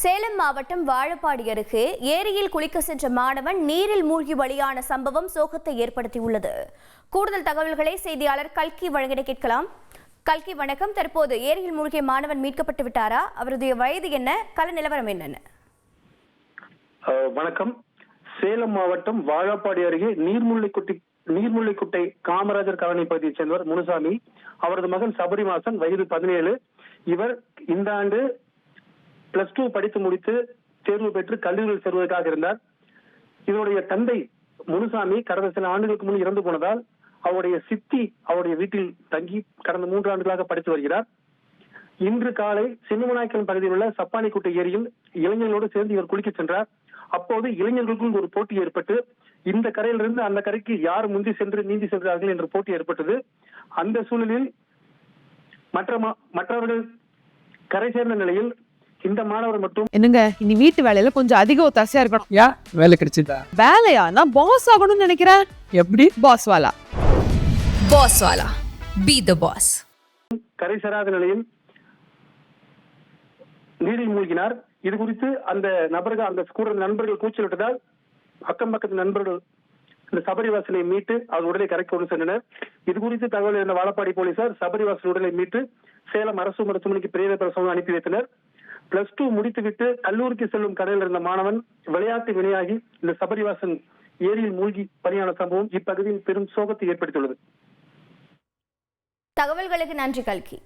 சேலம் மாவட்டம் வாழப்பாடி அருகே ஏரியில் குளிக்க சென்ற மாணவன் நீரில் மூழ்கி பலியான சம்பவம் சோகத்தை ஏற்படுத்தியுள்ளது. கூடுதல் தகவல்களை செய்தியாளர் கல்கி வழங்கிட கேட்கலாம். கல்கி வணக்கம். தற்போது ஏரியில் மூழ்கிய மாணவன் மீட்கப்பட்டு விட்டாரா? அவருடைய வயது என்ன? கல நிலவரம் என்னென்ன? வணக்கம். சேலம் மாவட்டம் வாழப்பாடி அருகே நீர்முள்ளிக்குட்டி நீர்முள்ளிக்குட்டை காமராஜர் காலனி பகுதியைச் சேர்ந்தவர் முனுசாமி. அவரது மகன் சபரிமாசன் வயது பதினேழு. இவர் இந்த ஆண்டு பிளஸ் டூ படித்து முடித்து தேர்வு பெற்று கல்லூரியில் சேர்வதற்காக இருந்தார். இவருடைய தந்தை முனுசாமி கடந்த சில ஆண்டுகளுக்கு முன் இறந்து போனதால் அவருடைய சித்தி அவருடைய வீட்டில் தங்கி கடந்த மூன்று ஆண்டுகளாக படித்து வருகிறார். இன்று காலை சின்னமநாயக்கன் பகுதியில் உள்ள சப்பானிக்குட்டை ஏரியில் இளைஞர்களோடு சேர்ந்து இவர் குளிக்கச் சென்றார். அப்போது இளைஞர்களுக்கும் ஒரு போட்டி ஏற்பட்டு இந்த கரையிலிருந்து அந்த கரைக்கு யார் முந்தி சென்று நீந்தி சென்றார்கள் என்ற போட்டி ஏற்பட்டது. அந்த சூழலில் மற்ற மா- மற்றவர்கள் கரை சேர்ந்த நிலையில் இந்த மாணவர் மட்டும் என்னங்க இனி வீட்டு வேலையில கொஞ்சம் அதிக ஒத்தாசையா இருக்கணும். யா வேலை கிடைச்சதா? வேலையா நான் பாஸ் ஆகணும்னு நினைக்கிறேன். எப்படி? பாஸ் வாலா. Boss Wala. Be the boss. கரை சேராத நிலையில் நீரில் மூழ்கினார். இது குறித்து அந்த நபர்கள் அந்த இருந்த நண்பர்கள் கூச்சலிட்டதால் அக்கம் பக்கத்து நண்பர்கள் இந்த சபரிவாசனை மீட்டு அவர் உடலை கரைக்கு கொண்டு சென்றனர். இது குறித்து தகவல் இருந்த வாழப்பாடி போலீசார் சபரிவாசன் உடலை மீட்டு சேலம் அரசு மருத்துவமனைக்கு பிரேத பிரசவம் அனுப்பி வைத்தனர். பிளஸ் டூ முடித்துவிட்டு கல்லூரிக்கு செல்லும் கடையில் இருந்த மாணவன் விளையாட்டு வினையாகி இந்த சபரிவாசன் ஏரியில் மூழ்கி பணியான சம்பவம் இப்பகுதியில் பெரும் சோகத்தை ஏற்படுத்தியுள்ளது. தகவல்களுக்கு நன்றி கல்கி.